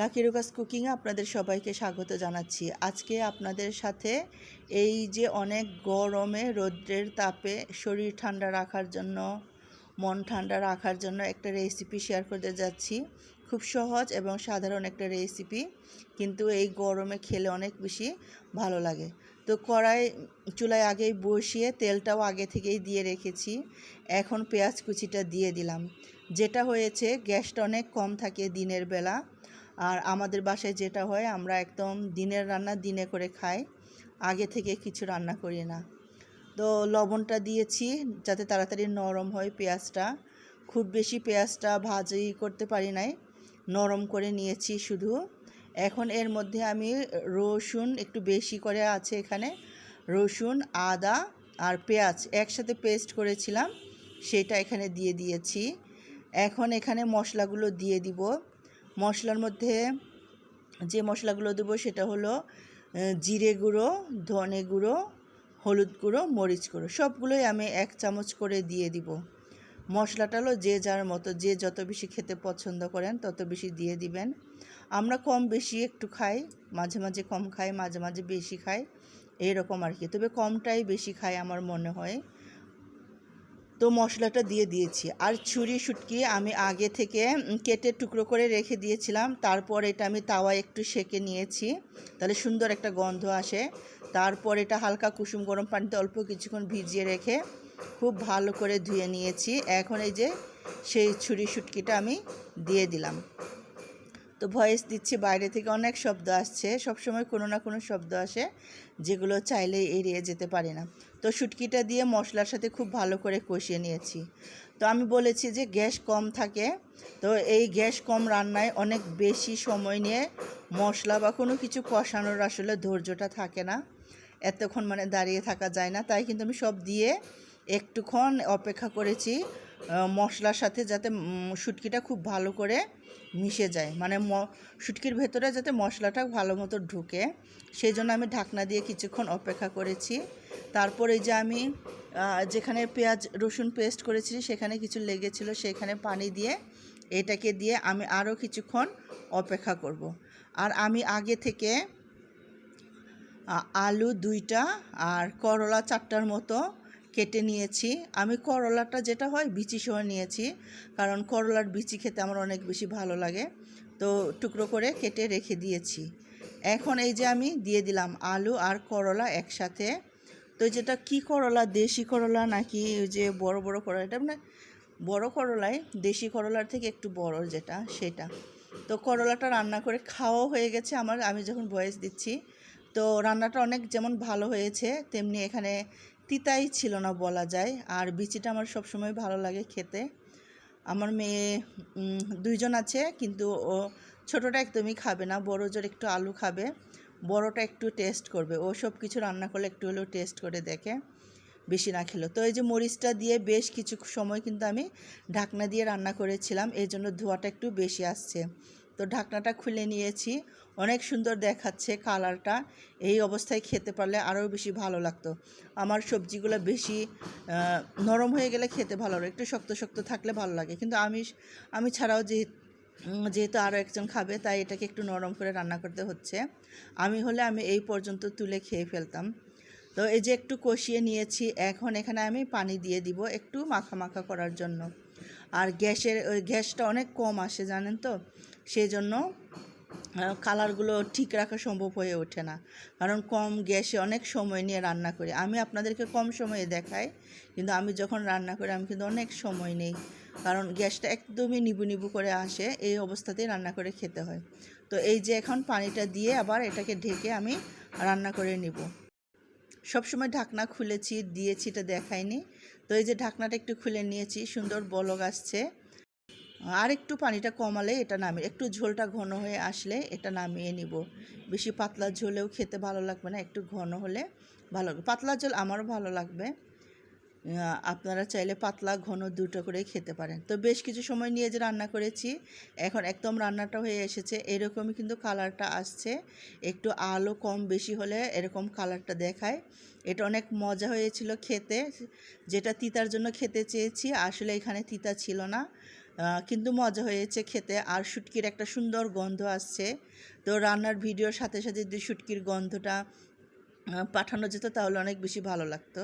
Lucky রুকাস কুকিংয়ে আপনাদের সবাইকে স্বাগত জানাচ্ছি। আজকে আপনাদের সাথে এই যে অনেক গরমে রৌদ্রের তাপে শরীর ঠান্ডা রাখার জন্য, মন ঠান্ডা রাখার জন্য একটা রেসিপি শেয়ার করতে যাচ্ছি। খুব সহজ এবং সাধারণ একটা রেসিপি কিন্তু এই গরমে খেলে অনেক বেশি ভালো লাগে। তো কড়াই চুলায় আগেই বসিয়ে তেলটাও আগে থেকেই দিয়ে রেখেছি। এখন পেঁয়াজ কুচিটা দিয়ে দিলাম। যেটা হয়েছে, গ্যাসটা অনেক কম থাকে দিনের বেলা। আর আমাদের বাসায় যেটা হয়, আমরা একদম দিনের রান্না দিনে করে খাই, আগে থেকে কিছু রান্না করি না। তো লবণটা দিয়েছি যাতে তাড়াতাড়ি নরম হয় পেঁয়াজটা। খুব বেশি পেঁয়াজটা ভাজি করতে পারি নাই, নরম করে নিয়েছি শুধু। এখন এর মধ্যে আমি রসুন একটু বেশি করে আছে এখানে, রসুন, আদা আর পেঁয়াজ একসাথে পেস্ট করেছিলাম, সেটা এখানে দিয়ে দিয়েছি। এখন এখানে মশলাগুলো দিয়ে দিব। মশলার মধ্যে যে মশলাগুলো দেবো সেটা হলো জিরে গুঁড়ো, ধনে গুঁড়ো, হলুদ গুঁড়ো, মরিচ গুঁড়ো, সবগুলোই আমি এক চামচ করে দিয়ে দিব। মশলাটা হলো যে যার মতো, যে যত বেশি খেতে পছন্দ করেন তত বেশি দিয়ে দিবেন। আমরা কম বেশি একটু খাই, মাঝে মাঝে কম খাই, মাঝে মাঝে বেশি খাই এইরকম আর কি। তবে কমটাই বেশি খাই আমার মনে হয়। তো মশলাটা দিয়ে দিয়েছি। আর ছুরি শুটকি আমি আগে থেকে কেটে টুকরো করে রেখে দিয়েছিলাম। তারপর এটা আমি তাওয়া একটু সেকে নিয়েছি। তাহলে সুন্দর একটা গন্ধ আসে। তারপর এটা হালকা কুসুম গরম পানিতে অল্প কিছুক্ষণ ভিজিয়ে রেখে খুব ভালো করে ধুয়ে নিয়েছি। এখন এই যে সেই ছুরি শুটকিটা আমি দিয়ে দিলাম। তো ভয়েস দিচ্ছি, বাইরে থেকে অনেক শব্দ আসছে, সবসময় কোনো না কোনো শব্দ আসে, যেগুলো চাইলে এড়িয়ে যেতে পারি না। তো শুটকিটা দিয়ে মশলার সাথে খুব ভালো করে কষিয়ে নিয়েছি। তো আমি বলেছি যে গ্যাস কম থাকে, তো এই গ্যাস কম রান্নায় অনেক বেশি সময় নিয়ে মশলা বা কোনো কিছু কষানোর আসলে ধৈর্যটা থাকে না। এতক্ষণ মানে দাঁড়িয়ে থাকা যায় না, তাই কিন্তু আমি সব দিয়ে একটুক্ষণ অপেক্ষা করেছি। মশলার সাথে যাতে শুটকিটা খুব ভালো করে মিশে যায়। মানে ম, শুটকির ভেতরে যাতে মশলাটা ভালো মতো ঢুকে। সেই জন্য আমি ঢাকনা দিয়ে কিছুক্ষণ অপেক্ষা করেছি। তারপর যে আমি যেখানে পেঁয়াজ, রসুন পেস্ট করেছি, সেখানে কিছু লেগেছিল, সেখানে পানি দিয়ে এটাকে দিয়ে আমি আরও কিছুক্ষণ অপেক্ষা করব। আর আমি আগে থেকে আলু দুইটা আর করলা চারটার মতো কেটে নিয়েছি। আমি করলাটা যেটা হয়, বিচি সহ নিয়েছি। কারণ করলার বিচি খেতে আমার অনেক বেশি ভালো লাগে। তো টুকরো করে কেটে রেখে দিয়েছি। এখন এই যে আমি দিয়ে দিলাম আলু আর করলা একসাথে। তো যেটা কি করলা, দেশি করলা নাকি যে বড় বড় করলা, এটা মানে বড় করলাই, দেশি করলার থেকে একটু বড় যেটা, সেটা। তো করলাটা রান্না করে খাওয়াও হয়ে গেছে আমার, আমি যখন ভয়েস দিচ্ছি, তো রান্নাটা অনেক যেমন ভালো হয়েছে, তেমনি এখানে তিতাই ছিল না বলা যায়। আর বিচিটা আমার সবসময় ভালো লাগে খেতে। আমার মেয়ে দুইজন আছে, কিন্তু ও ছোটোটা একদমই খাবে না, বড় জোর একটু আলু খাবে। বড়টা একটু টেস্ট করবে। ও সব কিছু রান্না করলে একটু হলেও টেস্ট করে দেখে, বেশি না খেলো। তো এই যে মরিচটা দিয়ে বেশ কিছু সময় কিন্তু আমি ঢাকনা দিয়ে রান্না করেছিলাম এই জন্য ধোঁয়াটা একটু বেশি আসছে। তো ঢাকনাটা খুলে নিয়েছি। অনেক সুন্দর দেখাচ্ছে কালারটা। এই অবস্থায় খেতে পারলে আরও বেশি ভালো লাগতো। আমার সবজিগুলো বেশি নরম হয়ে গেলে খেতে ভালো লাগে। একটু শক্ত শক্ত থাকলে ভালো লাগে। কিন্তু আমি আমি ছাড়াও যে যেহেতু আরও একজন খাবে, তাই এটাকে একটু নরম করে রান্না করতে হচ্ছে। আমি হলে আমি এই পর্যন্ত তুলে খেয়ে ফেলতাম। তো এই যে একটু কষিয়ে নিয়েছি, এখন এখানে আমি পানি দিয়ে দিব একটু মাখা মাখা করার জন্য। আর গ্যাসের, ওই গ্যাসটা অনেক কম আসে, জানেন তো? সেই জন্য কালারগুলো ঠিক রাখা সম্ভব হয়ে ওঠে না। কারণ কম গ্যাসে অনেক সময় নিয়ে রান্না করি। আমি আপনাদেরকে কম সময়ে দেখাই, কিন্তু আমি যখন রান্না করি, আমি কিন্তু অনেক সময় নেই। কারণ গ্যাসটা একদমই নিবু নিবু করে আসে, এই অবস্থাতেই রান্না করে খেতে হয়। তো এই যে এখন পানিটা দিয়ে আবার এটাকে ঢেকে আমি রান্না করে নিব। সবসময় ঢাকনা খুলেছি, দিয়েছি, এটা দেখাইনি। তো এই যে ঢাকনাটা একটু খুলে নিয়েছি, সুন্দর বলক আসছে। আর একটু পানিটা কমালে এটা নামিয়ে, একটু ঝোলটা ঘন হয়ে আসলে এটা নামিয়ে নিব। বেশি পাতলা ঝোলেও খেতে ভালো লাগবে না, একটু ঘন হলে ভালো পাতলা ঝোল আমারও ভালো লাগবে। আপনারা চাইলে পাতলা, ঘন দুটো করেই খেতে পারেন। তো বেশ কিছু সময় নিয়ে যে রান্না করেছি, এখন একদম রান্নাটা হয়ে এসেছে। এরকমই কিন্তু কালারটা আসছে। একটু আলো কম বেশি হলে এরকম কালারটা দেখায়। এটা অনেক মজা হয়েছিল খেতে। যেটা তিতার জন্য খেতে চেয়েছি, আসলে এখানে তিতা ছিল না। কিন্তু মজা হয়েছে খেতে। আর শুটকির একটা সুন্দর গন্ধ আসছে। তো রান্নার ভিডিওর সাথে সাথে যদি শুটকির গন্ধটা পাঠানো যেত তাহলে অনেক বেশি ভালো লাগতো।